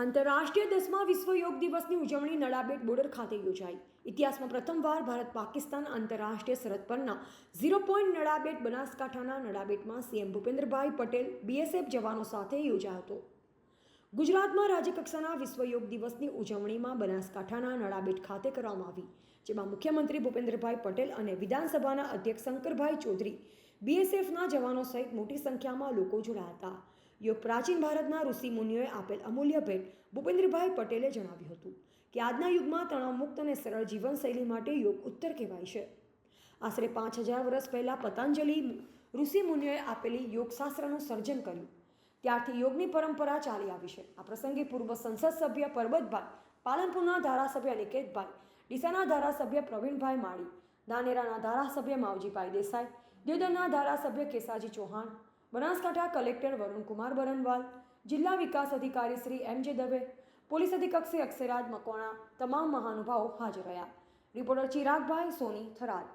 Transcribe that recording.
આંતરરાષ્ટ્રીય દસમા વિશ્વ યોગ દિવસની ઉજવણી નડાબેટ બોર્ડર ખાતે યોજાઈ. ઇતિહાસમાં પ્રથમવાર ભારત પાકિસ્તાન આંતરરાષ્ટ્રીય સરહદ પરના ઝીરો પોઈન્ટ નડાબેટ બનાસકાંઠાના નડાબેટમાં સીએમ ભૂપેન્દ્રભાઈ પટેલ, બીએસએફ જવાનો સાથે યોજાયો હતો. ગુજરાતમાં રાજ્યકક્ષાના વિશ્વ યોગ દિવસની ઉજવણીમાં બનાસકાંઠાના નડાબેટ ખાતે કરવામાં આવી, જેમાં મુખ્યમંત્રી ભૂપેન્દ્રભાઈ પટેલ અને વિધાનસભાના અધ્યક્ષ શંકરભાઈ ચૌધરી બીએસએફના જવાનો સહિત મોટી સંખ્યામાં લોકો જોડાયા હતા. યોગ પ્રાચીન ભારતના ઋષિ મુનિઓએ આપેલ અમૂલ્ય ભેટ ભૂપેન્દ્રભાઈ પટેલે જણાવ્યું હતું કે આજના યુગમાં તણાવમુક્ત અને સરળ જીવનશૈલી માટે યોગ ઉત્તર કહેવાય છે. આશરે પાંચ હજાર વર્ષ પહેલાં પતંજલિ ઋષિ મુનિઓએ આપેલી યોગશાસ્ત્રનું સર્જન કર્યું. ત્યારથી યોગની પરંપરા ચાલી આવી છે. આ પ્રસંગે પૂર્વ સંસદ સભ્ય પરબતભાઈ, પાલનપુરના ધારાસભ્ય અનિકેતભાઈ ડીસાના ધારાસભ્ય પ્રવીણભાઈ માળી, ધાનેરાના ધારાસભ્ય માવજીભાઈ દેસાઈ દેવદરના ધારાસભ્ય કેસાજી ચૌહાણ, બનાસકાંઠા કલેક્ટર વરુણકુમાર બરનવાલ, જિલ્લા વિકાસ અધિકારી Shri M J Dave, police અધિક્ષક શ્રી અક્ષયરાજ મકવાણા, તમામ મહાનુભાવો હાજર રહ્યા. રિપોર્ટર ચિરાગભાઈ સોની થરાદ.